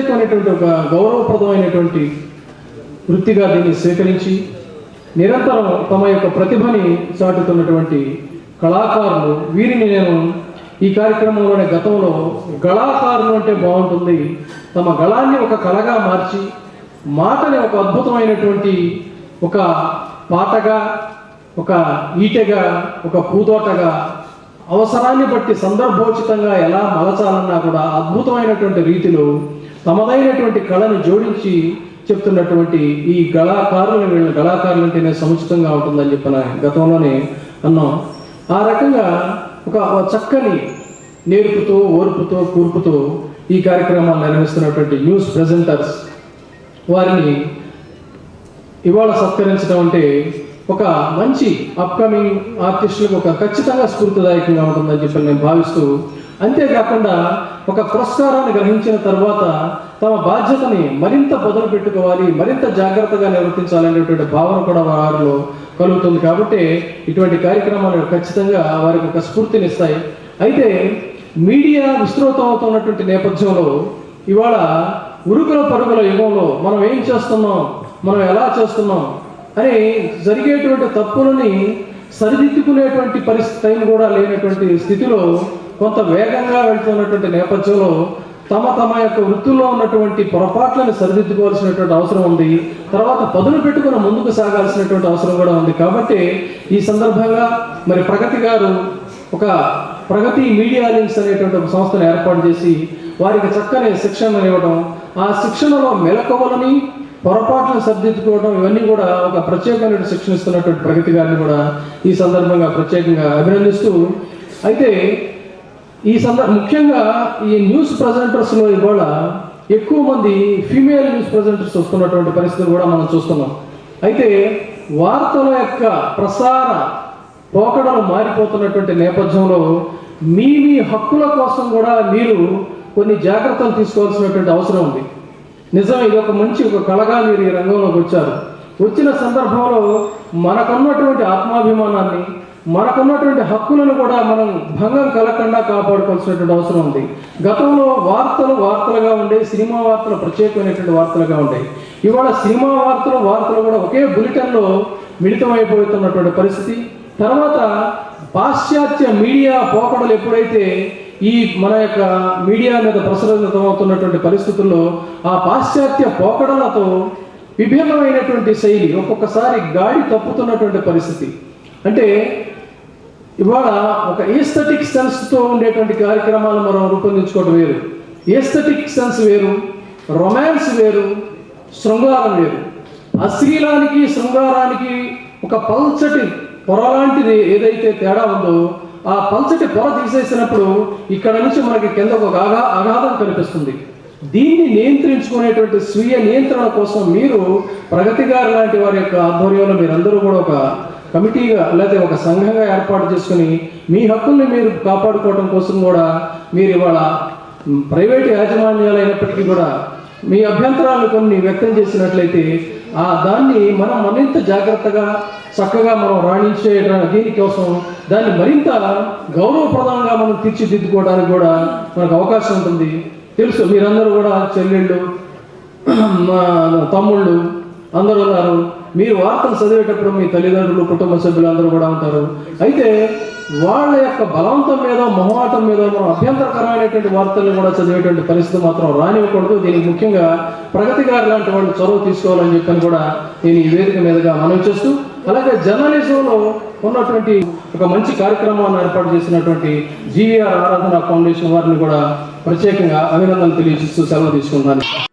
అనేటువంటి ఒక గౌరవప్రదమైనటువంటి వృత్తిగా దీన్ని స్వీకరించి నిరంతరం తమ యొక్క ప్రతిభని చాటుతున్నటువంటి కళాకారులు. వీరిని నేను ఈ కార్యక్రమంలోనే గతంలో గళాకారులు అంటే బాగుంటుంది. తమ గళాన్ని ఒక కళగా మార్చి మాటని ఒక అద్భుతమైనటువంటి ఒక పాటగా ఒక ఈటెగా ఒక పూతోటగా అవసరాన్ని బట్టి సందర్భోచితంగా ఎలా మలచాలన్నా కూడా అద్భుతమైనటువంటి రీతిలో తమదైనటువంటి కళను జోడించి చెప్తున్నటువంటి ఈ కళాకారులు వీళ్ళ కళాకారులు అంటేనే సముచితంగా ఉంటుందని చెప్పిన గతంలోనే అన్నాం. ఆ రకంగా ఒక చక్కని నేర్పుతో ఓర్పుతో కూర్పుతో ఈ కార్యక్రమాలు నిర్వహిస్తున్నటువంటి న్యూస్ ప్రెజెంటర్స్ వారిని ఇవాళ సత్కరించడం అంటే ఒక మంచి అప్కమింగ్ ఆర్టిస్టులకు ఒక ఖచ్చితంగా స్ఫూర్తిదాయకంగా ఉంటుందని చెప్పి నేను భావిస్తూ అంతేకాకుండా ఒక పురస్కారాన్ని గ్రహించిన తర్వాత తమ బాధ్యతని మరింత పొదలు పెట్టుకోవాలి మరింత జాగ్రత్తగా నిర్వర్తించాలనేటువంటి భావన కూడా వారిలో కలుగుతుంది. కాబట్టి ఇటువంటి కార్యక్రమాలు ఖచ్చితంగా వారికి ఒక స్ఫూర్తినిస్తాయి. అయితే మీడియా విస్తృతం అవుతున్నటువంటి నేపథ్యంలో ఇవాళ ఉరుకుల పరుగుల యుగంలో మనం ఏం చేస్తున్నాం మనం ఎలా చేస్తున్నాం అని జరిగేటువంటి తప్పులని సరిదిద్దుకునేటువంటి పరిస్థితి టైం కూడా లేనటువంటి స్థితిలో కొంత వేగంగా వెళ్తున్నటువంటి నేపథ్యంలో తమ తమ యొక్క వృత్తుల్లో ఉన్నటువంటి పొరపాట్లను సరిదిద్దుకోవాల్సినటువంటి అవసరం ఉంది. తర్వాత పదును పెట్టుకుని ముందుకు సాగాల్సినటువంటి అవసరం కూడా ఉంది. కాబట్టి ఈ సందర్భంగా మరి ప్రగతి గారు ఒక ప్రగతి మీడియా లింక్స్ అనేటువంటి ఒక సంస్థను ఏర్పాటు చేసి వారికి చక్కని శిక్షణ ఇవ్వడం ఆ శిక్షణలో మెలకువలని పొరపాట్లను సరిదిద్దుకోవడం ఇవన్నీ కూడా ఒక ప్రత్యేకమైన శిక్షణ ఇస్తున్నటువంటి ప్రగతి గారిని కూడా ఈ సందర్భంగా ప్రత్యేకంగా అభినందిస్తూ అయితే ఈ సందర్భ ముఖ్యంగా ఈ న్యూస్ ప్రజెంటర్స్లో ఇవాళ ఎక్కువ మంది ఫీమేల్ న్యూస్ ప్రజెంటర్స్ వస్తున్నటువంటి పరిస్థితులు కూడా మనం చూస్తున్నాం. అయితే వార్తల యొక్క ప్రసార పోకడలు మారిపోతున్నటువంటి నేపథ్యంలో మీ మీ హక్కుల కోసం కూడా మీరు కొన్ని జాగ్రత్తలు తీసుకోవాల్సినటువంటి అవసరం ఉంది. నిజం ఇది ఒక మంచి ఒక కళగా మీరు ఈ రంగంలోకి వచ్చారు. వచ్చిన సందర్భంలో మనకున్నటువంటి ఆత్మాభిమానాన్ని మనకున్నటువంటి హక్కులను కూడా మనం భంగం కలగకుండా కాపాడుకోవాల్సినటువంటి అవసరం ఉంది. గతంలో వార్తలు వార్తలుగా ఉండే సినిమా వార్తలు ప్రత్యేకమైనటువంటి వార్తలుగా ఉంటాయి ఇవాళ సినిమా వార్తలు వార్తలు కూడా ఒకే బులెటిన్లో మిళితమైపోతున్నటువంటి పరిస్థితి. తర్వాత పాశ్చాత్య మీడియా పోకడలు ఎప్పుడైతే ఈ మన యొక్క మీడియా మీద ప్రసరితమవుతున్నటువంటి పరిస్థితుల్లో ఆ పాశ్చాత్య పోకడలతో విభిన్నమైనటువంటి శైలి ఒక్కొక్కసారి గాడి తప్పుతున్నటువంటి పరిస్థితి. అంటే ఇవాళ ఒక ఈస్థెటిక్ సెన్స్తో ఉండేటువంటి కార్యక్రమాలు మనం రూపొందించుకోవడం వేరు. ఈస్థెటిక్ సెన్స్ వేరు రొమాన్స్ వేరు శృంగారం వేరు. అశ్లీలానికి శృంగారానికి ఒక పల్చటి పొర లాంటిది ఏదైతే తేడా ఉందో ఆ పల్చటి పొర తీసేసినప్పుడు ఇక్కడ నుంచి మనకి కింద ఒక అగా అగాధం కనిపిస్తుంది. దీన్ని నియంత్రించుకునేటువంటి స్వీయ నియంత్రణ కోసం మీరు ప్రగతి గారు లాంటి వారి యొక్క ఆధ్వర్యంలో మీరందరూ కూడా ఒక కమిటీగా లేకపోతే ఒక సంఘంగా ఏర్పాటు చేసుకుని మీ హక్కుల్ని మీరు కాపాడుకోవడం కోసం కూడా మీరు ఇవాళ ప్రైవేట్ యాజమాన్యాలు అయినప్పటికీ కూడా మీ అభ్యంతరాలు కొన్ని వ్యక్తం చేసినట్లయితే ఆ దాన్ని మనం మరింత జాగ్రత్తగా చక్కగా మనం రాణించే దీనికోసం దాన్ని మరింత గౌరవప్రదంగా మనం తీర్చిదిద్దుకోవడానికి కూడా మనకు అవకాశం ఉంటుంది. తెలుసు మీరందరూ కూడా చెల్లెళ్ళు మా తమ్ముళ్ళు అందరూ ఉన్నారు. మీరు వార్తలు చదివేటప్పుడు మీ తల్లిదండ్రులు కుటుంబ సభ్యులు అందరూ కూడా ఉంటారు. అయితే వాళ్ళ యొక్క బలవంతం మీద మొహమాటం మీద మనం అభ్యంతరకరమైనటువంటి వార్తలను కూడా చదివేటువంటి పరిస్థితి మాత్రం రానివ్వకూడదు. దీనికి ముఖ్యంగా ప్రగతి గారి లాంటి వాళ్ళు చొరవ తీసుకోవాలని చెప్పని కూడా నేను ఈ వేదిక మీదుగా మనవి చేస్తూ అలాగే జర్నలిజంలో ఉన్నటువంటి ఒక మంచి కార్యక్రమాన్ని ఏర్పాటు చేసినటువంటి జీవీఆర్ ఆరాధన ఫౌండేషన్ వారిని కూడా ప్రత్యేకంగా అభినందనలు తెలియజేస్తూ సెలవు తీసుకుంటాను